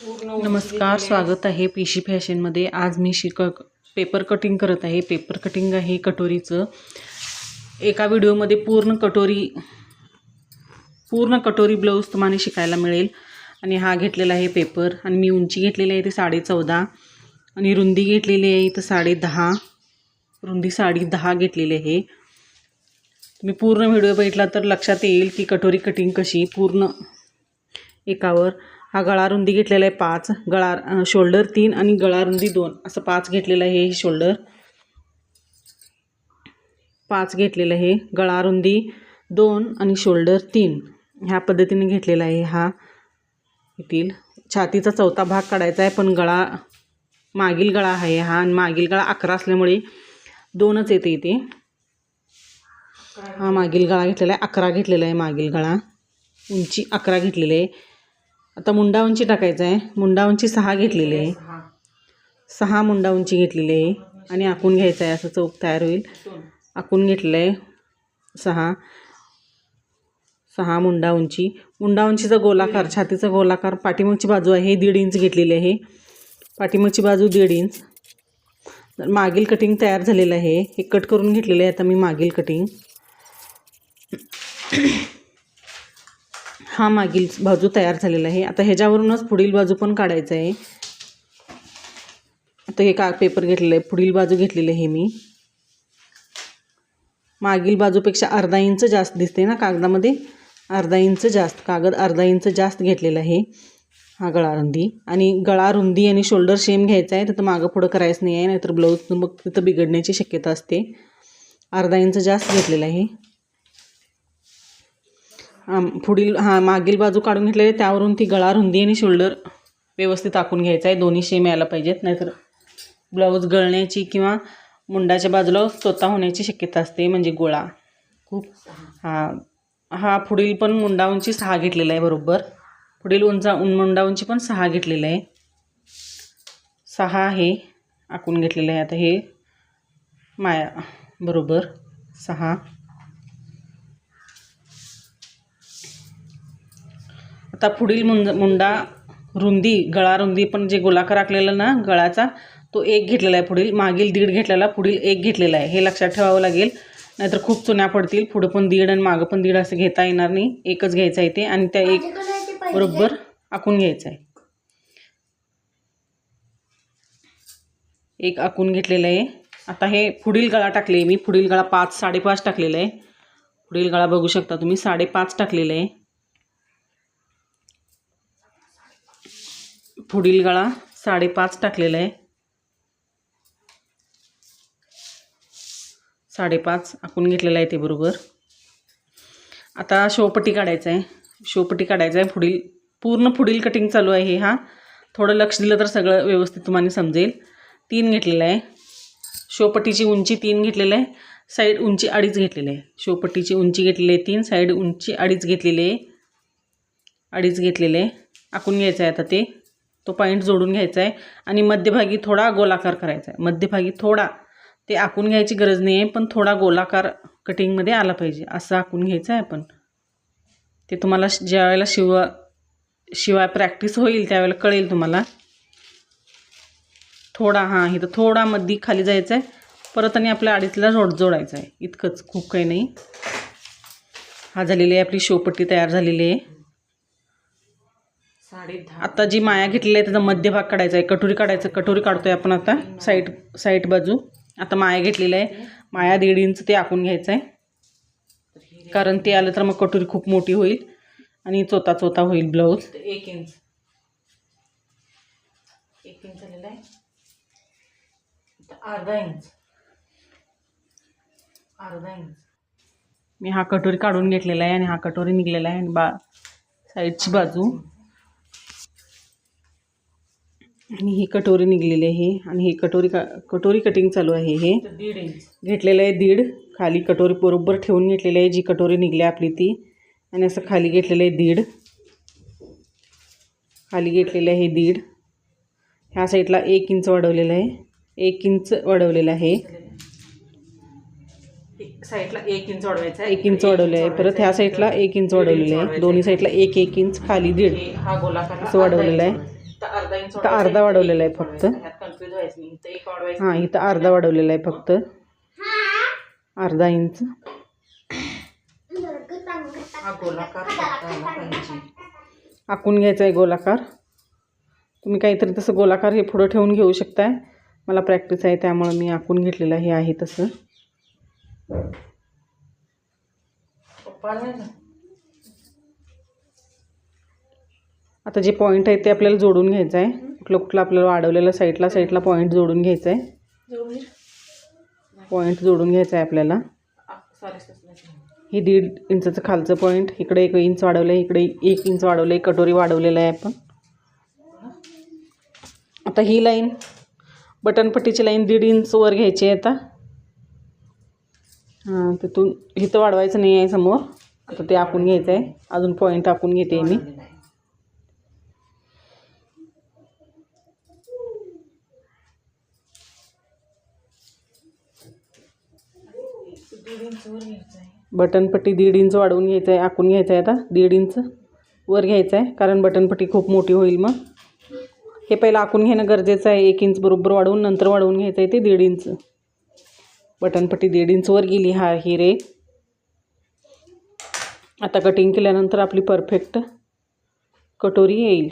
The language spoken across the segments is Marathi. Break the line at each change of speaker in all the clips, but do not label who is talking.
नमस्कार स्वागत आहे पीशी फॅशनमध्ये आज मी शिक पेपर कटिंग करत आहे. पेपर कटिंग आहे कटोरीचं. एका व्हिडिओमध्ये पूर्ण कटोरी पूर्ण कटोरी ब्लाऊज तुम्हाला शिकायला मिळेल. आणि हा घेतलेला आहे पेपर आणि मी उंची घेतलेली आहे ते साडे चौदा. आणि रुंदी घेतलेली आहे इथं साडे दहा. रुंदी साडी दहा घेतलेली आहे. तुम्ही पूर्ण व्हिडिओ बघितला तर लक्षात येईल की कटोरी कटिंग कशी पूर्ण एकावर. हा गळा रुंदी घेतलेला आहे पाच गळा शोल्डर तीन आणि गळा रुंदी दोन. असं पाच घेतलेलं आहे हे शोल्डर पाच घेतलेलं आहे गळा रुंदी दोन आणि शोल्डर तीन. ह्या पद्धतीने घेतलेला आहे हा. येथील छातीचा चौथा भाग काढायचा आहे पण गळा मागील गळा आहे हा आणि मागील गळा अकरा असल्यामुळे दोनच येते इथे. हा मागील गळा घेतलेला आहे अकरा घेतलेला आहे मागील गळा. उंची अकरा घेतलेली आहे. आता मुंडा उंची टाकायचा आहे. मुंडा उंची सहा घेतलेली आहे. सहा. मुंडा उंची घेतलेली आहे. आणि आखून घ्यायचं आहे असं चौक तयार होईल. आखून घेतलं आहे. सहा. सहा मुंडा उंची मुंडा उंचीचा गोलाकार छातीचा गोलाकार पाठीमागची बाजू आहे. दीड इंच घेतलेली आहे. पाठीमागची बाजू दीड इंच. तर मागील कटिंग तयार झालेलं आहे. हे कट करून घेतलेलं आहे. आता मी मागील कटिंग हा मागील बाजू तयार झालेला आहे. आता ह्याच्यावरूनच पुढील बाजू पण काढायचं आहे. आता हे का पेपर घेतलेलं आहे. पुढील बाजू घेतलेली आहे मी. मागील बाजूपेक्षा अर्धा इंच जास्त दिसते ना कागदामध्ये? अर्धा इंच जास्त. कागद अर्धा इंच जास्त घेतलेला आहे हा गळा रुंदी. आणि गळा रुंदी आणि शोल्डर सेम घ्यायचा आहे तर मागं पुढं करायचं नाही आहे नाहीतर ब्लाऊज मग तिथं बिघडण्याची शक्यता असते. अर्धा इंच जास्त घेतलेला आहे. पुढील हां मागील बाजू काढून घेतलेली आहे, त्यावरून ती गळा रुंदी आणि शोल्डर व्यवस्थित आखून घ्यायचं आहे. दोन्ही शेम यायला पाहिजेत नाहीतर ब्लाऊज गळण्याची किंवा मुंडाच्या बाजूला स्वतः होण्याची शक्यता असते म्हणजे गोळा. खूप हा हा पुढील पण मुंडा उंची सहा घेतलेला आहे बरोबर. पुढील उंचा मुंडा उंची पण सहा घेतलेला आहे. सहा आहे आखून घेतलेलं आहे आता हे माया बरोबर सहा. आता पुढील मुंड मुंडा रुंदी गळा रुंदी पण जे गोलाकार आखलेला ना गळाचा तो एक घेतलेला आहे पुढील. मागील दीड घेतलेला पुढील एक घेतलेला आहे. हे लक्षात ठेवावं लागेल. नाहीतर खूप चुन्या पडतील. पुढं पण दीड आणि मागं पण दीड असं घेता येणार नाही. एकच घ्यायचं आहे ते आणि त्या एक बरोबर आखून घ्यायचं आहे. एक आखून घेतलेलं आहे. आता हे पुढील गळा टाकले मी. पुढील गळा पाच साडेपाच टाकलेला आहे. पुढील गळा बघू शकता तुम्ही. साडेपाच टाकलेलं आहे. पुढील गळा साडेपाच टाकलेला आहे. साडेपाच आखून घेतलेला आहे ते बरोबर. आता शोपटी काढायचं आहे. शोपटी काढायचं आहे. पुढील पूर्ण पुढील कटिंग चालू आहे हा थोडं लक्ष दिलं तर सगळं व्यवस्थित तुम्हाला समजेल. तीन घेतलेलं आहे. शोपटीची उंची तीन घेतलेलं आहे. साईड उंची अडीच घेतलेली आहे. शोपटीची उंची घेतलेली आहे तीन साईड उंची अडीच घेतलेली आहे. अडीच घेतलेले आहे. आखून घ्यायचं आहे आता ते. तो पॉईंट जोडून घ्यायचा आहे आणि मध्यभागी थोडा गोलाकार करायचा आहे मध्यभागी थोडा. ते आखून घ्यायची गरज नाही आहे पण थोडा गोलाकार कटिंगमध्ये आला पाहिजे. असं आखून घ्यायचं आहे आपण. ते तुम्हाला श- ज्या वेळेला शिव शिवाय प्रॅक्टिस होईल त्यावेळेला कळेल तुम्हाला. थोडा हां इथं थोडा मधी खाली जायचं आहे परत आणि आपल्या अडीचला जोड जोडायचं आहे इतकंच खूप काही नाही. हा झालेली आहे आपली शोपट्टी तयार झालेली आहे. आता जी माया घेतलेली आहे त्याचा मध्यभाग काढायचा आहे कटोरी काढायचं कटोरी काढतोय आपण आता साईड साईड बाजू. आता माया घेतलेला आहे माया दीड इंच ते आखून घ्यायचं आहे. कारण ते आलं तर मग कटोरी खूप मोठी होईल आणि चोता चोता होईल ब्लाऊज.
एक इंच. एक इंच झालेला आहे. इथं अर्धा इंच. अर्धा इंच.
मी हा कटोरी काढून घेतलेला आहे आणि हा कटोरी निघलेला आहे आणि बा साईडची बाजू. आणि ही कटोरी निघलेली आहे. आणि ही कटोरी का कटोरी कटिंग चालू आहे हे.
इथं दीड इंच
घेतलेलं आहे दीड. खाली कटोरी बरोबर ठेवून घेतलेली आहे जी कटोरी निघली आपली ती. आणि असं खाली घेतलेलं आहे दीड. खाली घेतलेलं आहे दीड. ह्या साईडला एक इंच वाढवलेलं आहे. एक इंच वाढवलेलं आहे.
एक साईडला एक इंच वाढवायचा.
एक इंच वाढवलं आहे. परत ह्या साईडला एक इंच वाढवलेलं आहे. दोन्ही साईडला एक एक इंच खाली दीड.
हे हा गोलाकार
असं वाढवलेलं आहे.
फक्त अर्धा
वाढवलेला आहे. फक्त.
इथं
हां इथं अर्धा वाढवलेला आहे फक्त. अर्धा इंच आखून घ्यायचा आहे गोलाकार. तुम्ही काहीतरी तसं गोलाकार हे पुढं ठेवून घेऊ शकताय. मला प्रॅक्टिस आहे त्यामुळं मी आखून घेतलेलं हे आहे तसं. आता जे पॉईंट आहेत ते आपल्याला जोडून घ्यायचं आहे. कुठलं कुठलं आपल्याला वाढवलेलं साईडला साईडला पॉईंट जोडून घ्यायचं आहे. पॉईंट जोडून घ्यायचं आहे आपल्याला. ही दीड इंचाचं खालचं पॉईंट इकडे एक इंच वाढवलं आहे इकडे एक इंच वाढवलं आहे कटोरी वाढवलेलं आहे आपण. आता ही लाईन बटनपट्टीची लाईन दीड इंच वर घ्यायची आहे आता. हां तिथून इथं वाढवायचं नाही आहे समोर. आता ते आखून घ्यायचं आहे. अजून पॉईंट आखून घेते मी.
दीड इंच वर घ्यायचं आहे.
बटनपट्टी दीड इंच वाढवून घ्यायचं आहे आखून घ्यायचं आहे आता दीड इंच वर घ्यायचं आहे कारण बटनपट्टी खूप मोठी होईल मग. हे पहिलं आखून घेणं गरजेचं आहे एक इंच बरोबर वाढवून नंतर वाढवून घ्यायचं आहे ते दीड इंच. बटनपट्टी दीड इंच वर गेली हा ही रे आता कटिंग केल्यानंतर आपली परफेक्ट कटोरी येईल.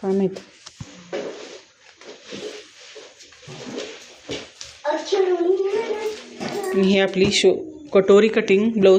काय माहीत? ही आपली शो कटोरी कटिंग ब्लाऊज